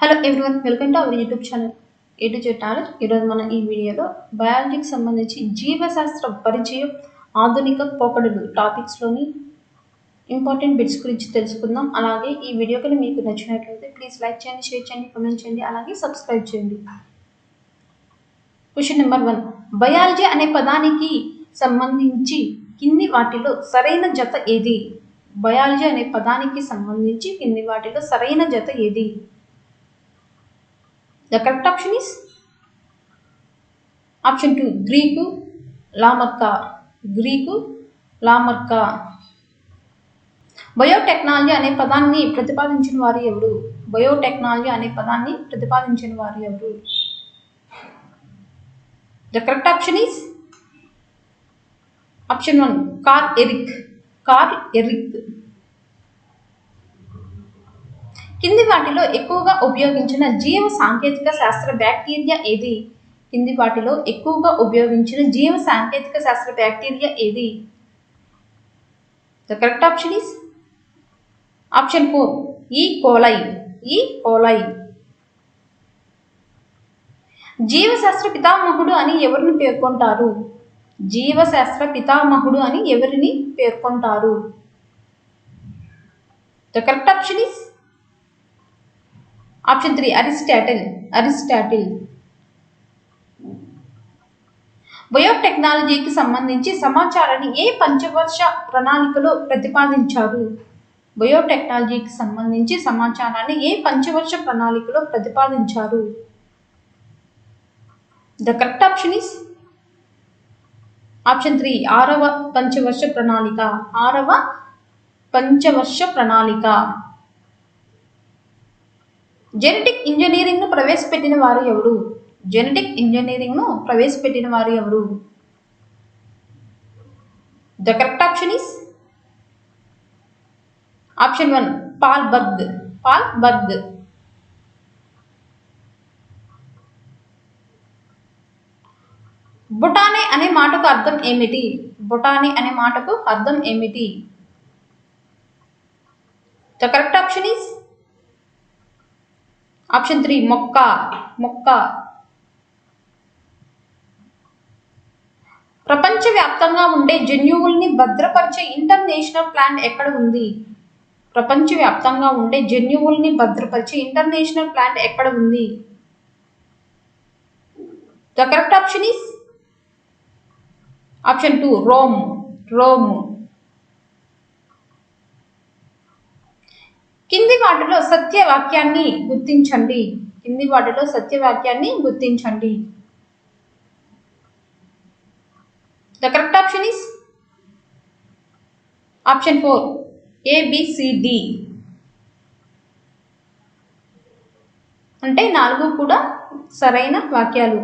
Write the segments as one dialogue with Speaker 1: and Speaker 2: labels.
Speaker 1: Hello everyone welcome to our YouTube channel ఏ టు ఈరోజు మన ఈ వీడియోలో బయాలజీకి సంబంధించి జీవశాస్త్ర పరిచయం ఆధునిక పోకడలు టాపిక్స్లోని ఇంపార్టెంట్ బిట్స్ గురించి తెలుసుకుందాం. అలాగే ఈ వీడియో కూడా మీకు నచ్చినట్లయితే ప్లీజ్ లైక్ చేయండి షేర్ చేయండి కామెంట్ చేయండి అలాగే సబ్స్క్రైబ్ చేయండి. క్వశ్చన్ నెంబర్ వన్ బయాలజీ అనే పదానికి సంబంధించి కింది వాటిలో సరైన జత ఏది? బయాలజీ అనే పదానికి సంబంధించి కింది వాటిలో సరైన జత ఏది? The correct option is option two Greek Lamarca Greek Lamarca. Biotechnology అనే పదాన్ని ప్రతిపాదించిన వారు ఎవరు? బయోటెక్నాలజీ అనే పదాన్ని ప్రతిపాదించిన వారు ఎవరు? The correct option is option one Karl Ereky Karl Ereky కింది వాటిలో ఎక్కువగా ఉపయోగించిన జీవ సాంకేతిక శాస్త్ర బ్యాక్టీరియా ఏది? కింది వాటిలో ఎక్కువగా ఉపయోగించిన జీవ సాంకేతిక శాస్త్ర బ్యాక్టీరియా ఏది? The correct option is option four E coli E కోలై జీవశాస్త్ర పితామహుడు అని ఎవరిని పేర్కొంటారు? జీవశాస్త్ర పితామహుడు అని ఎవరిని పేర్కొంటారు? The correct option is option three Aristotle Aristotle. బయోటెక్నాలజీకి సంబంధించి సమాచారాన్ని ఏ పంచవర్ష ప్రణాళికలో ప్రతిపాదించారు? బయోటెక్నాలజీకి సంబంధించి సమాచారాన్ని ఏ పంచవర్ష ప్రణాళికలో ప్రతిపాదించారు? The correct option is option three ఆరవ పంచవర్ష ప్రణాళిక. ఆరవ పంచవర్ష ప్రణాళిక. జెనెటిక్ ఇంజనీరింగ్ను ప్రవేశపెట్టిన వారు ఎవరు? జెనెటిక్ ఇంజనీరింగ్ను ప్రవేశపెట్టిన వారు ఎవరు? The correct option is option one Paul Berg Paul Berg బుటానే అనే మాటకు అర్థం ఏమిటి? బుటానే అనే మాటకు అర్థం ఏమిటి? The correct option is option three మొక్క మొక్క. ప్రపంచవ్యాప్తంగా ఉండే జన్యువుల్ని భద్రపరిచే ఇంటర్నేషనల్ ప్లాంట్ ఎక్కడ ఉంది? ప్రపంచవ్యాప్తంగా ఉండే జన్యువుల్ని భద్రపరిచే ఇంటర్నేషనల్ ప్లాంట్ ఎక్కడ ఉంది? The correct option is? Option two Rome. Rome. కింది వాటిలో సత్యవాక్యాన్ని గుర్తించండి. కింది వాటిలో సత్యవాక్యాన్ని గుర్తించండి. The correct option is option four A B C D అంటే నాలుగు కూడా సరైన వాక్యాలు.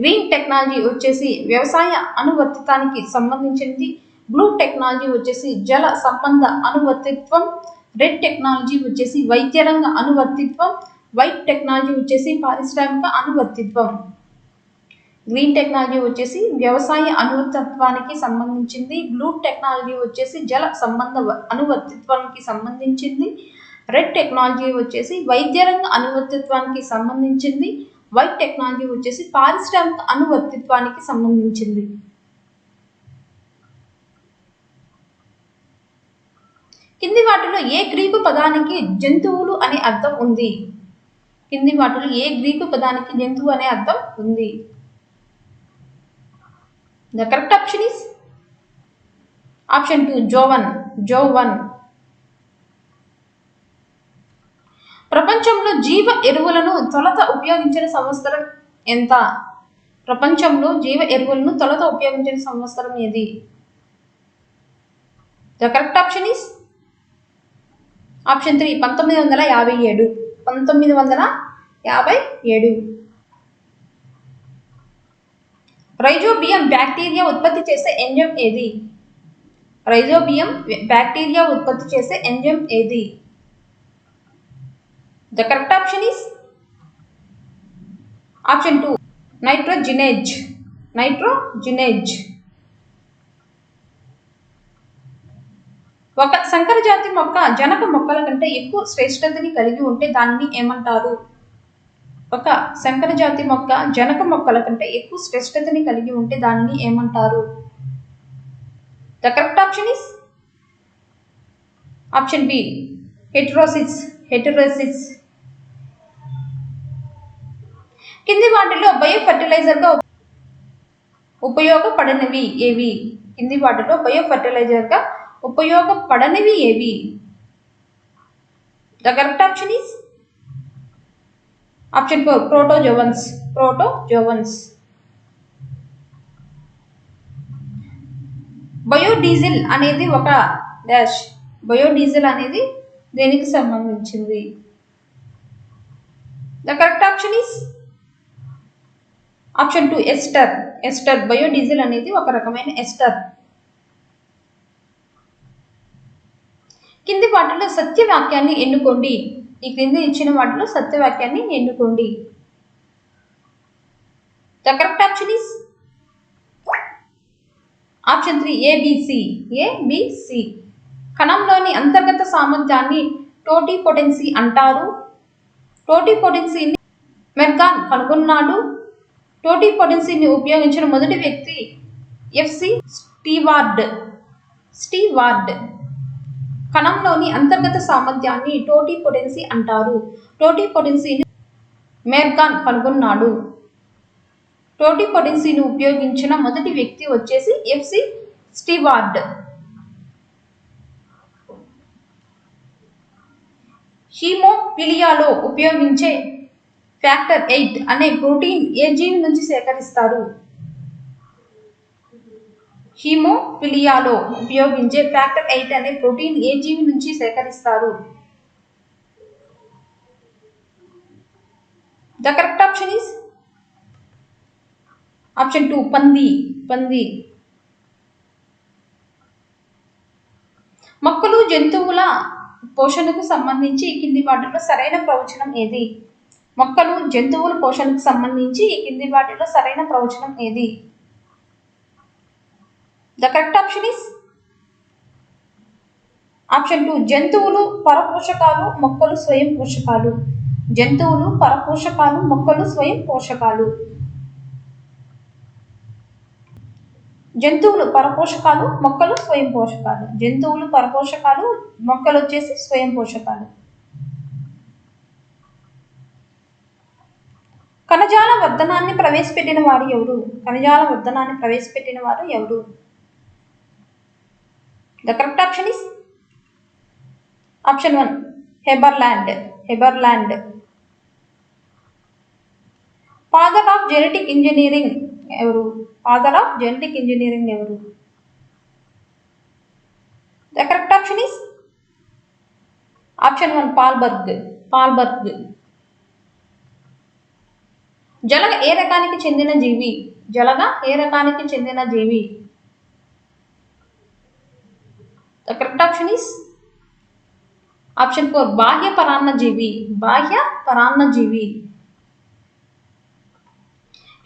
Speaker 1: గ్రీన్ టెక్నాలజీ వచ్చేసి వ్యవసాయ అనువర్తితానికి సంబంధించింది. బ్లూ టెక్నాలజీ వచ్చేసి జల సంబంధ అనువర్తిత్వం రెడ్ టెక్నాలజీ వచ్చేసి వైద్య రంగ అనువర్తిత్వం వైట్ టెక్నాలజీ వచ్చేసి పారిశ్రామిక అనువర్తిత్వం. గ్రీన్ టెక్నాలజీ వచ్చేసి వ్యవసాయ అనువర్తిత్వానికి సంబంధించింది బ్లూ టెక్నాలజీ వచ్చేసి జల సంబంధ అనువర్తిత్వానికి సంబంధించింది రెడ్ టెక్నాలజీ వచ్చేసి వైద్య రంగ అనువర్తిత్వానికి సంబంధించింది వైట్ టెక్నాలజీ వచ్చేసి పారిశ్రామిక అనువర్తిత్వానికి సంబంధించింది. కింది వాటిలో ఏ గ్రీకు పదానికి జంతువులు అనే అర్థం ఉంది? కింది వాటిలో ఏ గ్రీకు పదానికి జంతువు అనే అర్థం ఉంది? The correct option is option two జోవన్ జోవన్. ప్రపంచంలో జీవ ఎరువులను తొలత ఉపయోగించిన సంవత్సరం ఎంత? ప్రపంచంలో జీవ ఎరువులను తొలత ఉపయోగించిన సంవత్సరం ఏది? The correct option is option three పంతొమ్మిది వందల యాభై ఏడు. పంతొమ్మిది వందల యాభై ఏడు. రైజోబియం బ్యాక్టీరియా ఉత్పత్తి చేసే ఎంజమ్ ఏది? రైజోబియం బ్యాక్టీరియా ఉత్పత్తి చేసే ఎంజమ్ ఏది? The correct option is option two nitrogenase. Nitrogenase. ఒక సంకరజాతి మొక్క జనప మొక్కల కంటే ఎక్కువ శ్రేష్టతని కలిగి ఉంటే దానిని ఏమంటారు? ఒక సంకరజాతి మొక్క జనక మొక్కల కంటే ఎక్కువ శ్రేష్టతని కలిగి ఉంటే దానిని ఏమంటారు? The correct option is option B heterosis heterosis కింది వాటిలో బయో ఫర్టిలైజర్గా ఉపయోగపడనివి ఏవి? కింది వాటిలో బయో ఫర్టిలైజర్గా ఉపయోగపడనివి ఏవి? The correct option is option four protozoans protozoans biodiesel అనేది ఒక డాష్ బయోడీజిల్ అనేది దేనికి సంబంధించింది? The correct option is option two ester ester biodiesel అనేది ఒక రకమైన ఎస్టర్ కింది వాటిలో సత్యవాక్యాన్ని ఎన్నుకోండి. ఈ క్రింది ఇచ్చిన వాటిలో సత్యవాక్యాన్ని ఎన్నుకోండి. The correct option is option three A B C A B C కణంలోని అంతర్గత సామర్థ్యాన్ని టోటీ పొటెన్సీ అంటారు. టోటీ పొటెన్సీని మెర్గాన్ కనుగొన్నాడు. టోటీ పొటెన్సీని ఉపయోగించిన మొదటి వ్యక్తి ఎఫ్సి స్టీవార్డ్ స్టీవార్డ్ కణంలోని అంతర్గత సామర్థ్యాన్ని టోటీపొటెన్సీ అంటారు. టోటీ పొటెన్సీని మెర్గాన్ కనుగొన్నాడు. టోటీపొటెన్సీని ఉపయోగించిన మొదటి వ్యక్తి వచ్చేసి ఎఫ్సి స్టీవార్డ్. హీమోఫిలియాలో ఉపయోగించే ఫ్యాక్టర్ ఎయిట్ అనే ప్రోటీన్ ఏ జీవి నుంచి సేకరిస్తారు? హీమోఫిలియాలో ఉపయోగించే ఫ్యాక్టర్ ఎయిట్ అనే ప్రోటీన్ ఏ జీవి నుంచి సేకరిస్తారు? The correct option is? Option two పంది పంది. మొక్కలు జంతువుల పోషణకు సంబంధించి కింది వాటిలో సరైన ప్రవచనం ఏది? మొక్కలు జంతువుల పోషణకు సంబంధించి ఈ కింది వాటిలో సరైన ప్రవచనం ఏది? The correct option is option two జంతువులు పరపోషకాలు మొక్కలు స్వయం పోషకాలు. జంతువులు పరపోషకాలు మొక్కలు స్వయం పోషకాలు. జంతువులు పరపోషకాలు మొక్కలు స్వయం పోషకాలు. జంతువులు పరపోషకాలు మొక్కలు వచ్చేసి స్వయం పోషకాలు. కణజాల వర్ధనాన్ని ప్రవేశపెట్టిన వారు ఎవరు? కణజాల వర్ధనాన్ని ప్రవేశపెట్టిన వారు ఎవరు? The correct option is option one Haberlandt Haberlandt father of genetic engineering ఎవరు? ఫాదర్ ఆఫ్ జెనెటిక్ ఇంజనీరింగ్ ఎవరు? The correct option is option one Paul Berg Paul Berg జలగ ఏ రకానికి చెందిన జీవి? జలగ ఏ రకానికి చెందిన జీవి? The correct option is option four బాహ్య పరాన్న జీవి బాహ్య పరాన్న జీవి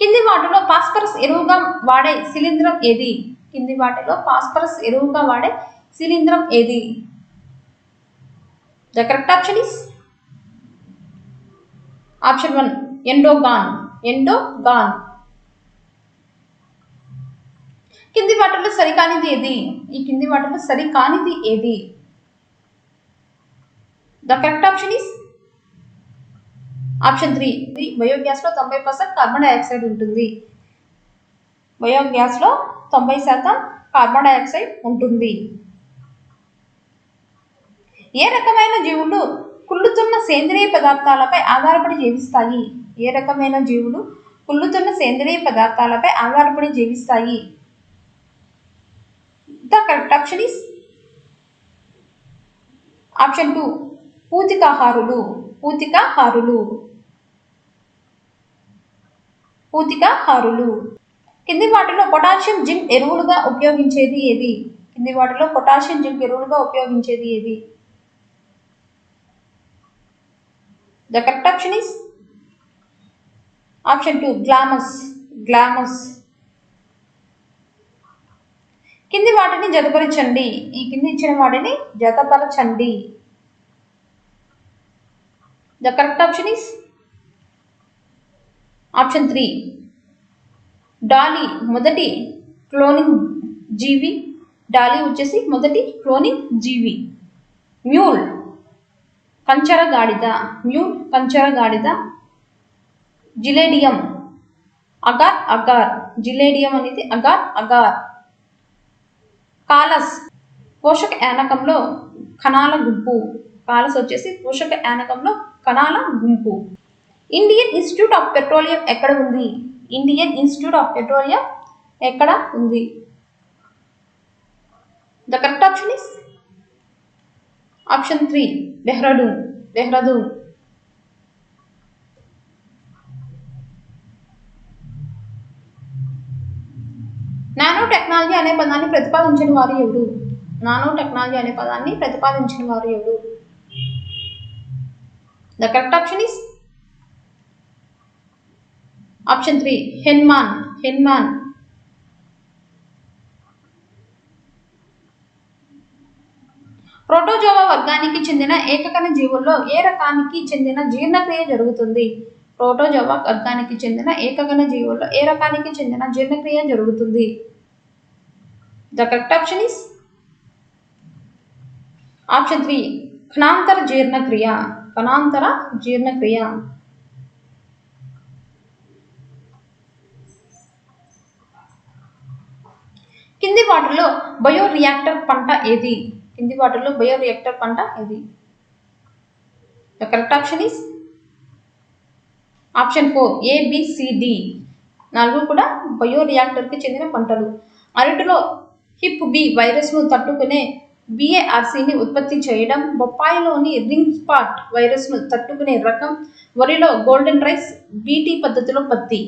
Speaker 1: కింది వాటిలో పాస్పరస్ ఎరువుగా వాడే శిలీంద్రం ఏది? కింది వాటిలో పాస్పరస్ ఎరువుగా వాడే శిలీంద్రం ఏది? The correct option is option one Endogone Endogone కింది వాటిలో సరికానిది ఏది? ఈ కింది వాటిలో సరికానిది ఏది? The correct option is option three బయోగ్యాస్లో తొంభై పర్సెంట్ కార్బన్ డైఆక్సైడ్ ఉంటుంది. బయోగ్యాస్లో తొంభై శాతం కార్బన్ డైఆక్సైడ్ ఉంటుంది. ఏ రకమైన జీవులు కుళ్ళుతున్న సేంద్రియ పదార్థాలపై ఆధారపడి జీవిస్తాయి? ఏ రకమైన జీవులు కుళ్ళుతున్న సేంద్రియ పదార్థాలపై ఆధారపడి జీవిస్తాయి? The correct option is option two పూతికాహారులు పూతికాహారులు పూతికాహారులు కింది వాటిలో పొటాషియం జింక్ ఎరువులుగా ఉపయోగించేది ఏది? కింది వాటిలో పొటాషియం జింక్ ఎరువులుగా ఉపయోగించేది ఏది? The correct option is option two Glomus Glomus కింది వాటిని జతపరచండి. ఈ కింది ఇచ్చిన వాటిని జతపరచండి. The correct option is option three Dolly మొదటి క్లోనింగ్ జీవి. డాలీ వచ్చేసి మొదటి క్లోనింగ్ జీవి. మ్యూల్ కంచర గాడిద మ్యూల్ కంచర గాడిద జిలేడియం. Agar agar. జిలేడియం అనేది అగార్ అగార్. కాలస్ పోషక యానకంలో కణాల గుంపు. కాలస్ వచ్చేసి పోషక యానకంలో కణాల గుంపు. ఇండియన్ ఇన్స్టిట్యూట్ ఆఫ్ పెట్రోలియం ఎక్కడ ఉంది? ఇండియన్ ఇన్స్టిట్యూట్ ఆఫ్ పెట్రోలియం ఎక్కడ ఉంది? The correct option is option three Dehradun Dehradun. Technology అనే పదాన్ని ప్రతిపాదించిన వారు ఎవరు? నానో టెక్నాలజీ అనే పదాన్ని ప్రతిపాదించిన వారు ఎవరు? The correct option is option three హెన్మాన్ హెన్మాన్ protozoa వర్గానికి చెందిన ఏకకణ జీవుల్లో ఏ రకానికి చెందిన జీర్ణక్రియ జరుగుతుంది? ప్రోటోజోవా వర్గానికి చెందిన ఏకకణ జీవుల్లో ఏ రకానికి చెందిన జీర్ణక్రియ జరుగుతుంది? The is? Option is option three Kriya. జీర్ణక్రియ Jirna జీర్ణక్రియ కింది వాటిలో బయో రియాక్టర్ పంట ఏది కింది వాటిలో బయో రియాక్టర్ పంట ఏది the correct option is option four A B C D నాలుగు కూడా బయో రియాక్టర్కి చెందిన పంటలు. అరటిలో హిప్ బి వైరస్ను తట్టుకునే బిఏఆర్సిని ఉత్పత్తి చేయడం బొప్పాయిలోని రింగ్ స్పాట్ వైరస్ను తట్టుకునే రకం వరిలో గోల్డెన్ రైస్ బీటీ పద్ధతిలో పత్తి.